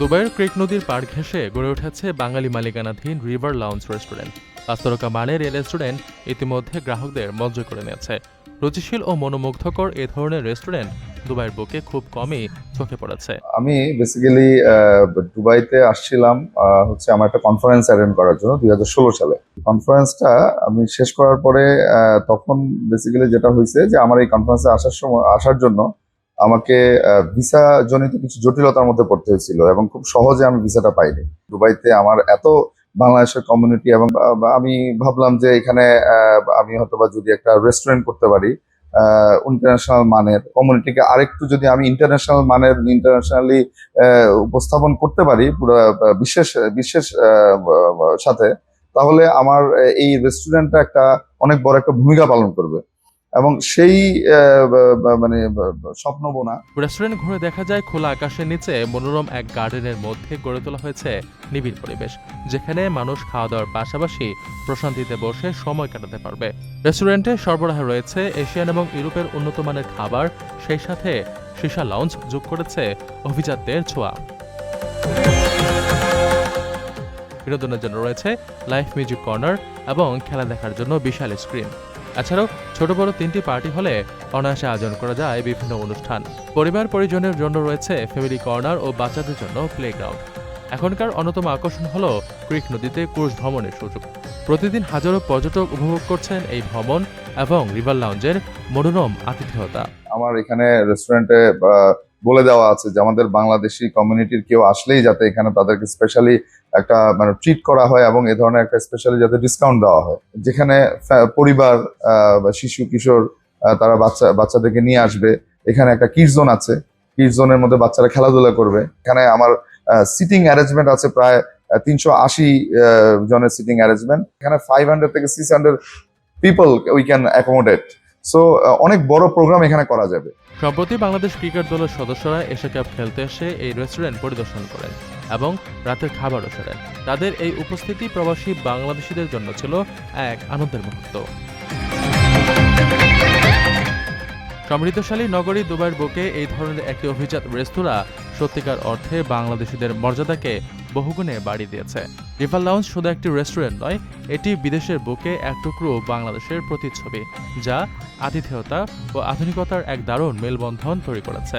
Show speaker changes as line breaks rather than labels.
দুবাইয়ের ক্রিক নদীর পাড় ঘেঁষে গড়ে উঠেছে বাঙালি মালিকানাধীন রিভার লাউঞ্জ রেস্টুরেন্ট পাঁচতারকা মানের এই রেস্টুরেন্ট ইতিমধ্যে গ্রাহকদের মজ্জ করে নিয়েছে। রুচিশীল ও মনোমুগ্ধকর এ ধরনের রেস্টুরেন্ট দুবাইয়ের বুকে খুব কমই চোখে পড়েছে।
আমি বেসিক্যালি দুবাইতে আসছিলাম হচ্ছে আমার একটা কনফারেন্স অ্যাটেন্ড করার জন্য দুই হাজার ষোলো সালে। কনফারেন্সটা আমি শেষ করার পরে তখন বেসিক্যালি যেটা হয়েছে যে আমার এই কনফারেন্সে আসার সময় আসার জন্য আমাকে ভিসা জনিত কিছু জটিলতার মধ্যে পড়তে হয়েছিল এবং খুব সহজে আমি ভিসাটা পাইনি। দুবাইতে আমার এত বাংলাদেশের কমিউনিটি এবং আমি ভাবলাম যে এখানে আমি হয়তোবা যদি একটা রেস্টুরেন্ট করতে পারি ইন্টারন্যাশনাল মানের কমিউনিটিকে আরেকটু যদি আমি ইন্টারন্যাশনাল মানের ইন্টারন্যাশনালি উপস্থাপন করতে পারি পুরো বিশেষ বিশেষ সাথে, তাহলে আমার এই রেস্টুরেন্টটা একটা অনেক বড় একটা ভূমিকা পালন করবে। এবং সেই মানে স্বপ্ন বোনা
রেস্টুরেন্ট ঘুরে দেখা যায় খোলা আকাশের নিচে মনোরম এক গার্ডেনের মধ্যে গড়ে তোলা হয়েছে নিবিড় পরিবেশ, যেখানে মানুষ খাওয়া দাওয়ার পাশাপাশি প্রশান্তিতে বসে সময় কাটাতে পারবে। রেস্টুরেন্টে সরবরাহ রয়েছে এশিয়ান এবং ইউরোপের উন্নত মানের খাবার, সেই সাথে সীসা লাউঞ্জ যোগ করেছে অভিজাতদের ছোঁয়া। বিনোদনের জন্য রয়েছে লাইভ মিউজিক কর্নার এবং খেলা দেখার জন্য বিশাল স্ক্রিন এছাড়াও ছোট বড় তিনটি পার্টি হলে অনায়াসে আয়োজন করা যায় বিভিন্ন অনুষ্ঠান। পরিবার পরিজনের জন্য রয়েছে ফ্যামিলি কর্নার ও বাচ্চাদের জন্য প্লেগ্রাউন্ড এখনকার অন্যতম আকর্ষণ হল ক্রিক নদীতে ক্রুজ ভ্রমণের সুযোগ। প্রতিদিন হাজারো পর্যটক উপভোগ করছেন এই ভ্রমণ এবং রিভার লাউঞ্জের মনোরম আতিথেয়তা।
আমার এখানে রেস্টুরেন্টে বলে দেওয়া আছে যে আমাদের বাংলাদেশি কমিউনিটির কেউ আসলেই যাতে এখানে তাদেরকে স্পেশালি একটা মানে ট্রিট করা হয় এবং এ ধরনের একটা স্পেশালি যাতে ডিসকাউন্ট দেওয়া হয়। যেখানে পরিবার শিশু, কিশোর তারা বাচ্চা, বাচ্চাদেরকে নিয়ে আসবে। এখানে একটা কিড জোন আছে। কিড জোনের মধ্যে বাচ্চারা খেলাধুলা করবে। এখানে আমার সিটিং অ্যারেঞ্জমেন্ট আছে প্রায় তিনশো আশি জনের সিটিং অ্যারেঞ্জমেন্ট এখানে ফাইভ হান্ড্রেড থেকে six hundred people we can accommodate so অনেক বড় প্রোগ্রাম এখানে করা যাবে।
সম্প্রতি বাংলাদেশ ক্রিকেট দলের সদস্যরা এশিয়া কাপ খেলতে এসে এই রেস্টুরেন্ট পরিদর্শন করেন এবং রাতের খাবারও সেরেন। তাদের এই উপস্থিতি প্রবাসী বাংলাদেশিদের জন্য ছিল এক আনন্দের মুহূর্ত। সমৃদ্ধশালী নগরী দুবাইয়ের বুকে এই ধরনের একটি অভিজাত রেস্তোরাঁ সত্যিকার অর্থে বাংলাদেশিদের মর্যাদাকে বহুগুণে বাড়িয়ে দিয়েছে। রিভার লাউঞ্জ শুধু একটি রেস্টুরেন্ট নয়, এটি বিদেশের বুকে এক টুকরো বাংলাদেশের প্রতিচ্ছবি, যা আতিথেয়তা ও আধুনিকতার এক দারুণ মেলবন্ধন তৈরি করেছে।